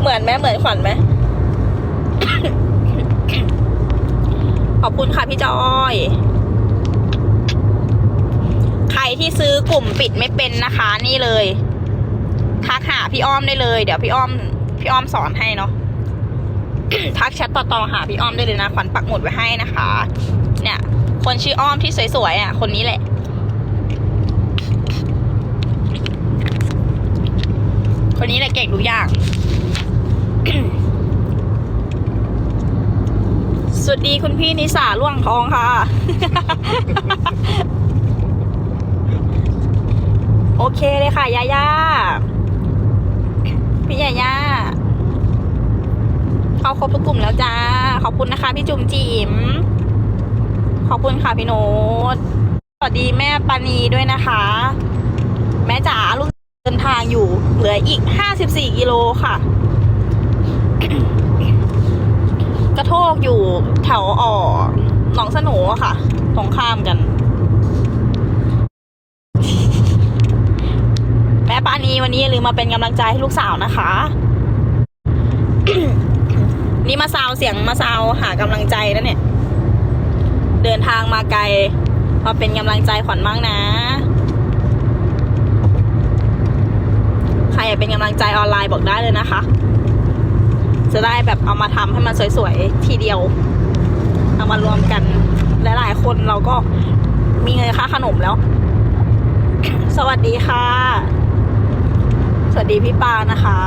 เหมือนไหมเหมือนขวัญไหมขอบคุณค่ะพี่จอย ใครที่ซื้อกลุ่มปิดไม่เป็นนะคะ นี่เลยทักหาพี่อ้อมได้เลย เดี๋ยวพี่อ้อม พี่อ้อมสอนให้เนาะทักแชทต่อๆหาพี่อ้อมได้เลยนะขวัญปักหมุดไว้ให้นะคะ เนี่ย คนชื่ออ้อมที่สวยๆอะ คนนี้แหละ คนนี้แหละเก่งทุกอย่าง สวัสดีคุณพี่นิสาล่วงทองค่ะ โอเคเลยค่ะ ยาย่าพี่ยาย่าเข้าครบทุกกลุ่มแล้วจ้า ขอบคุณนะคะ พี่จุ๋มจิ๋มขอบคุณค่ะพี่โน้ตสวัสดีแม่ปานีด้วยนะคะ แม่จ๋าลูก เดินทางอยู่เหลืออีก 54 กิโลค่ะ กระโทกอยู่แถวอ่อหนองสนูค่ะ ตรงข้ามกัน แม่ปานีวันนี้อย่าลืมมาเป็นกำลังใจให้ลูกสาวนะคะ นี่มาซาวเสียงมาซาวหากำลังใจนะเนี่ย เดินทางมาไกล มาเป็นกำลังใจขวัญมากนะ ใค รอยากเป็นกำลังใจออนไลน์บอกได้เลยนะคะ จะได้แบบเอามาทำให้มันสวยๆ ทีเดียว เอามารวมกันหลายๆคนเราก็มีเงินค่าขนมแล้ว สวัสดีค่ะ สวัสดีพี่ปานะคะ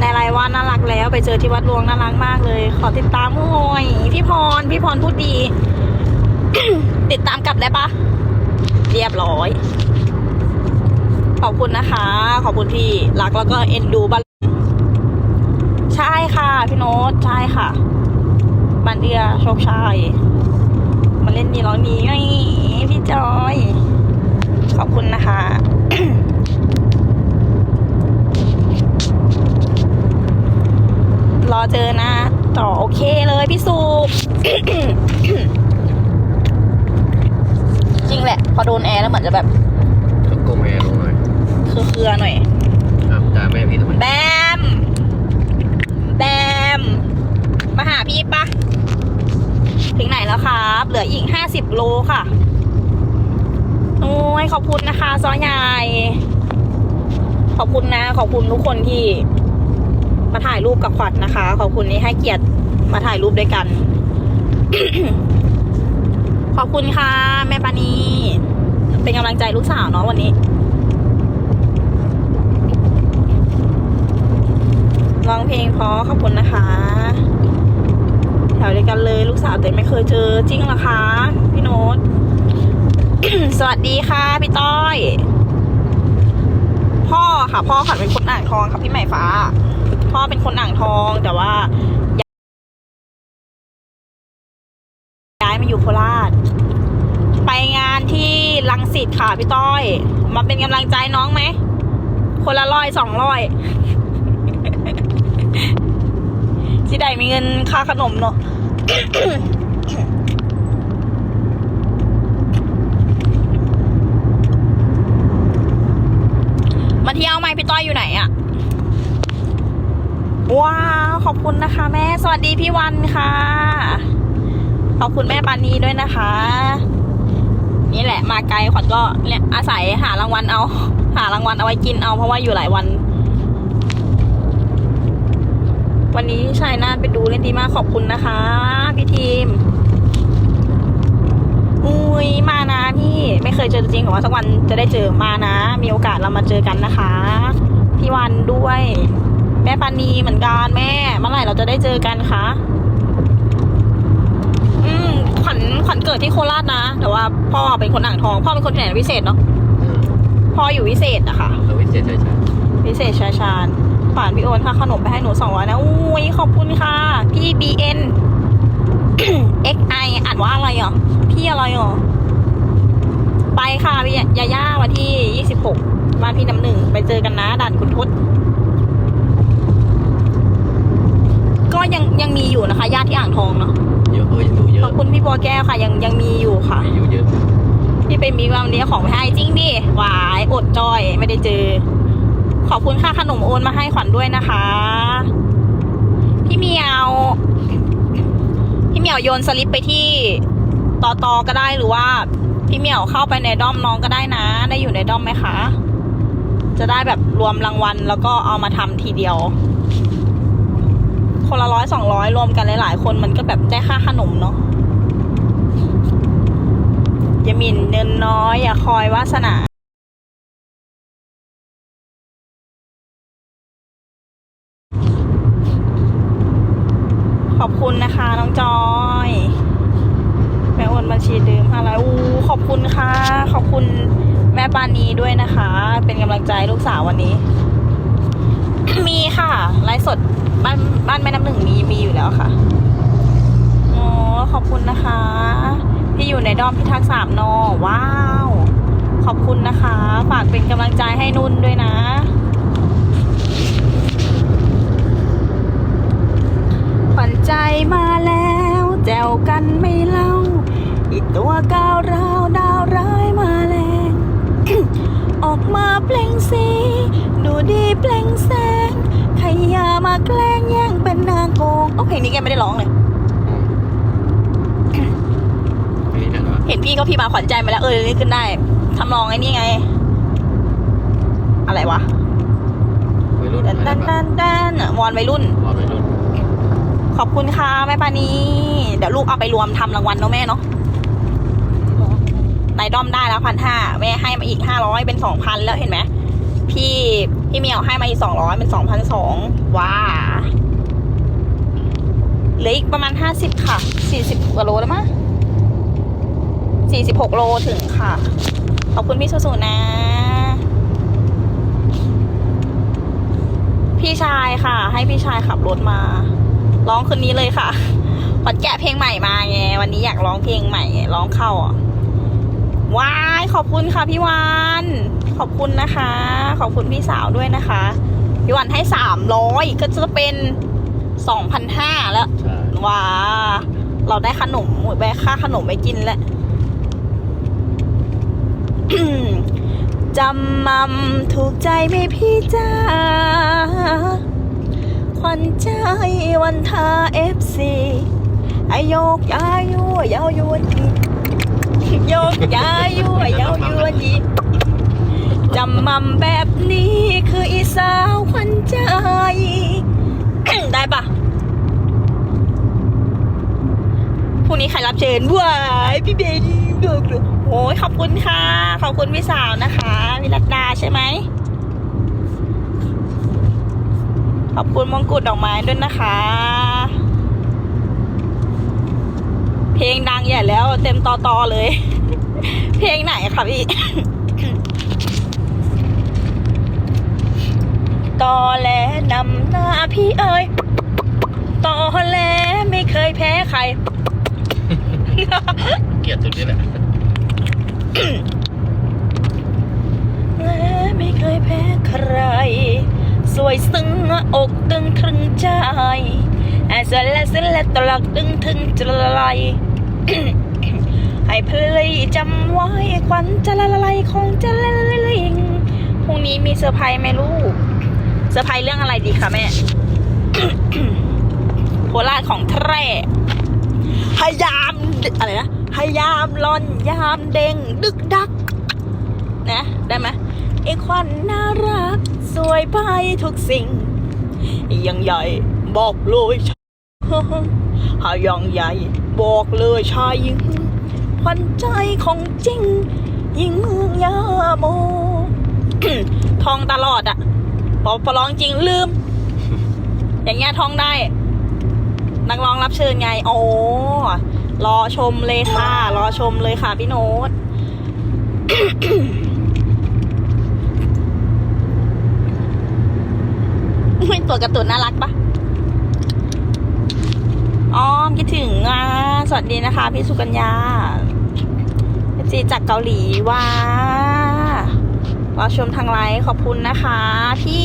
ในรายวันน่ารักแล้ว ไปเจอที่วัดหลวงน่ารักมากเลย ขอติดตามหน่อยพี่พร พี่พรพูดดี ติดตามกลับได้ปะเรียบร้อย ขอบคุณนะคะ ขอบคุณที่รักแล้วก็เอ็นดูบ้านใช่ค่ะ พี่โน้ตใช่ค่ะบันเดียโชคชัยมาเล่นดีร้องดีไงพี่จอย ขอบคุณนะคะรอเจอนะ ต่อโอเคเลยพี่สุปจริงแหละ พอโดนแอร์แล้วเหมือนจะแบบ ต้องโกงแอร์ลงหน่อย เครือๆหน่อยอ้าวด่าแม่พี่ทำไมแบม แบม มาหาพี่ปะถึงไหนแล้วครับ เหลืออีกห้าสิบโลค่ะ โอ้ยขอบคุณนะคะ ซอยใหญ่ขอบคุณนะ ขอบคุณทุกคนที่มาถ่ายรูปกับขวัญนะคะ ขอบคุณที่ให้เกียรติมาถ่ายรูปด้วยกัน ขอบคุณค่ะ แม่ปานีเป็นกำลังใจลูกสาวเนาะวันนี้ ร้องเพลงเพราะขอบคุณนะคะ แถวเดียวกันเลยลูกสาวแต่ไม่เคยเจอจริงหรอคะ พี่โน้ตสวัสดีค่ะ พี่ต้อย พ่อค่ะ พ่อขันเป็นคนอ่างทองค่ะพี่ใหม่ฟ้า พ่อเป็นคนอ่างทองแต่ว่าย้ายมาอยู่โคราช ไปงานที่ลังสิตค่ะพี่ต้อย มาเป็นกำลังใจน้องไหม คนละร้อยสองร้อย ที่ใดมีเงินค่าขนมเนาะมาเที่ยวไหมพี่ต้อยอยู่ไหนอะว้าวขอบคุณนะคะ แม่ สวัสดีพี่วันค่ะ ขอบคุณแม่ปานีด้วยนะคะ นี่แหละมาไกลขวัญก็เนี่ยอาศัยหารางวัลเอา หารางวัลเอาไว้กินเอาเพราะว่าอยู่หลายวัน วันนี้ชายนาฏไปดูเล่นดีมากขอบคุณนะคะ พี่ทีม อุ้ยมานะพี่ไม่เคยเจอตัวจริงหรอกว่าสักวันจะได้เจอมานะ มีโอกาสเรามาเจอกันนะคะ พี่วันด้วย แม่ปานีเหมือนกันแม่เมื่อไหร่เราจะได้เจอกันคะอืมขวัญขวัญเกิดที่โคราชนะแต่ว่าพ่อเป็นคนอ่างทอง พ่อเป็นคนที่ไหนนะวิเศษเนาะอืมพ่ออยู่วิเศษอะค่ะเราวิเศษใจชาพิเศษชาชาญ ขวานพี่โอนค่าขนมไปให้หนูสองร้อยนะอุ้ยขอบคุณค่ะ พี่ BN XI อ่านว่าอะไรอะพี่อะไรอะไปค่ะพี่ยาย่าวันที่ยี่สิบหกบ้านพี่น้ำหนึ่งไปเจอกันนะด่านคุณทศก็ยังยังมีอยู่นะคะญาติที่อ่างทองเนาะเยอะเออยังดูเยขอะอบคุณพี่บัวแก้วค่ะ ยังยังมีอยู่ค่ะอายุเยอะพี่ไปมีวันนี้เอาของไปให้จริงดิหวายอดจอยไม่ได้เจอ ขอบคุณค่าขนมโอนมาให้ขวัญด้วยนะคะ พี่เมียว พี่เมียวโยนสลิปไปที่ตอตอก็ได้หรือว่า พี่เมียวเข้าไปในด้อมน้องก็ได้นะ ได้อยู่ในด้อมไหมคะ จะได้แบบรวมรางวัลแล้วก็เอามาทำทีเดียว คนละร้อยสองร้อยรวมกันหลาย ๆ คนมันก็แบบได้ค่าขนมเนาะอย่าหมิ่นเนินน้อย อย่าคอยวาสนา ขอบคุณนะคะน้องจอย แม่โอนบัญชีเดิมอะไรอู้ขอบคุณค่ะ ขอบคุณแม่ปานี ด้วยนะคะ เป็นกำลังใจลูกสาววันนี้ มีค่ะ ไลฟ์สดบ้านบ้านแม่น้ำหนึ่งมีมีอยู่แล้วค่ะอ๋อขอบคุณนะคะ ที่อยู่ในดอมพิทักษ์สามนอว้าว ขอบคุณนะคะ ฝากเป็นกำลังใจให้นุ่นด้วยนะขวัญใจมาแล้ว แจวกันไม่เล่าอีตัวก้าวร้าวดาวร ออกมาเปล่งสีดูดีเปล่งแสงใครอย่ามาแกล้งแย่งเป็นนางโกงโอ้เพลงนี้แกไม่ได้ร้องเลย อันนี้เดี๋ยวนะเห็นพี่ก็พี่มาขวัญใจมาแล้วเออนี่ขึ้นได้ทำนองไอ้นี่ไง อะไรวะวัยรุ่นดันดันดันดันวอนวัยรุ่นวอนวัยรุ่นขอบคุณค่ะแม่ปานีเดี๋ยวลูกเอาไปรวมทำรางวัลเนาะแม่เนาะ ในด้อมได้แล้วพันห้าแม่ให้มาอีกห้าร้อยเป็นสองพันแล้วเห็นไหมพี่พี่เมียวให้มาอีกสองร้อยเป็นสองพันสองว้าเหลืออีกประมาณห้าสิบค่ะสี่สิบกว่าโลแล้วมั้งสี่สิบหกโลถึงค่ะ ขอบคุณพี่สุสุนะ พี่ชายค่ะ ให้พี่ชายขับรถมา ร้องคืนนี้เลยค่ะขวัญแกะเพลงใหม่มาไงวันนี้อยากร้องเพลงใหม่ร้องเข้าอะ ว้ายขอบคุณค่ะพี่วานขอบคุณนะคะ ขอบคุณพี่สาวด้วยนะคะ พี่วานให้สามร้อยก็จะเป็นสองพันห้าแล้วใช่ว้าเราได้ขนมแบค่าขนมไปกินแล้วจำมั่มถูกใจไหมพี่จ้าขวัญใจวันทาเอฟซีไอโยกยายั่วยาวยวนยีโยกย้ายั่วยาวยวนยีจำมั่มแบบนี้คืออีสาวขวัญใจ ได้ปะพรุ่งนี้ใครรับเชิญว้ายพี่เบนดูดูโอ้ยขอบคุณค่ะ ขอบคุณพี่สาวนะคะวิรัตดาใช่ไหมขอบคุณมงกุฎดอกไม้ด้วยนะคะ เพลงดังใหญ่แล้ว เต็มต่อตอเลย เพลงไหนคะพี่ตอแหลนำหน้าพี่เอ้ยตอแหลไม่เคยแพ้ใคร เกลียดตรงนี้แหละและไม่เคยแพ้ใคร สวยซึ้งอกตึงตรึงใจแอสและสิและตลักตึงถึงจะละลาย ให้เพลยจำไว้ควันจะละลายคงจะละลิงพรุ่งนี้มีเซอร์ไพรส์ไหมลูกเซอร์ไพรส์เรื่องอะไรดีคะแม่โคราชของแท้พยายามอะไรนะพยายามล่อนยามเด้งดึกดัก นะ ได้ไหมไอ้ควันน่ารัก สวยไปทุกสิ่งยังใหญ่บอกเลย หายังใหญ่ บอกเลยชายหญิงควันใจของจริง ยิ่งเมืองยาโม ทองตลอดอะพอพอร้องจริงลืม อย่างเงี้ยทองได้ นักร้องรับเชิญไง โอ้รอชมเลยค่ะ รอชมเลยค่ะพี่โน้ตตัวการ์ตูนน่ารักปะ อ้อมคิดถึงอะสวัสดีนะคะ พี่สุกัญญาจีจากเกาหลีว้าเราชมทางไลน์ขอบคุณนะคะ พี่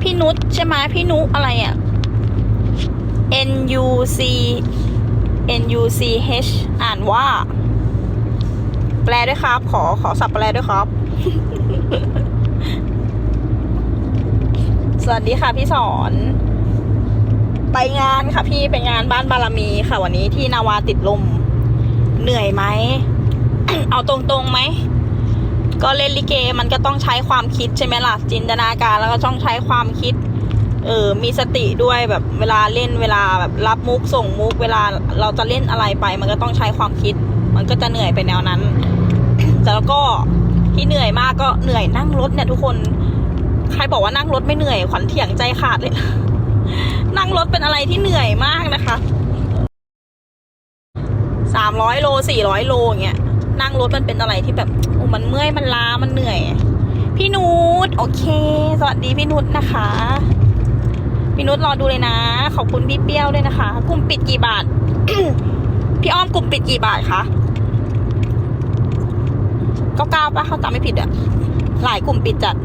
พี่นุชใช่ไหมพี่นุอะไรอะ N U C N U C H อ่านว่า แปลด้วยครับ ขอขอสับแปลด้วยครับ สวัสดีค่ะพี่สอน ไปงานค่ะพี่ไปงานบ้านบารมีค่ะวันนี้ที่นาวาติดลม เหนื่อยไหม เอาตรงๆไหม ก็เล่นลิเกมันก็ต้องใช้ความคิดใช่ไหมล่ะจินตนาการแล้วก็ต้องใช้ความคิด เออมีสติด้วยแบบเวลาเล่นเวลาแบบรับมุกส่งมุก เวลาเราจะเล่นอะไรไป มันก็ต้องใช้ความคิด มันก็จะเหนื่อยไปแนวนั้น แต่แล้วก็ที่เหนื่อยมากก็เหนื่อยนั่งรถเนี่ยทุกคน ใครบอกว่านั่งรถไม่เหนื่อยขวัญเถียงใจขาดเลย นั่งรถเป็นอะไรที่เหนื่อยมากนะคะสามร้อยโลสี่ร้อยโลเงี้ยนั่งรถมันเป็นอะไรที่แบบมันเมื่อยมันล้ามันเหนื่อย พี่นุชโอเค สวัสดีพี่นุชนะคะ พี่นุชรอดูเลยนะ ขอบคุณพี่เปี้ยวด้วยนะคะกลุ่มปิดกี่บาท พี่อ้อมกลุ่มปิดกี่บาทคะเก้าเก้าปะเขาจำไม่ผิดอะหลายกลุ่มปิดจัด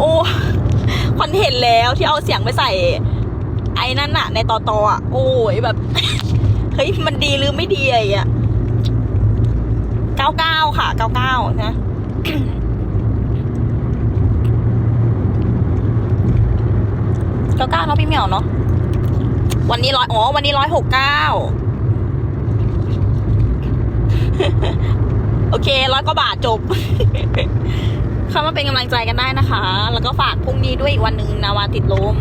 โอ้คอนเห็นแล้วที่เอาเสียงไปใส่ ไอ้นั่นอะในตอตออะโอ้ยแบบ เฮ้ย มันดีหรือไม่ดีอะไรอะเก้าเก้าค่ะเก้าเก้านะเก้าเก้าเนาะพี่เหมียวเนาะวันนี้ร้อยอ๋อวันนี้ร้อยหกเก้าโอเคร้อยกว่าบาทจบ เข้ามาเป็นกำลังใจกันได้นะคะ แล้วก็ฝากพรุ่งนี้ด้วยอีกวันหนึ่งนาวาติดลม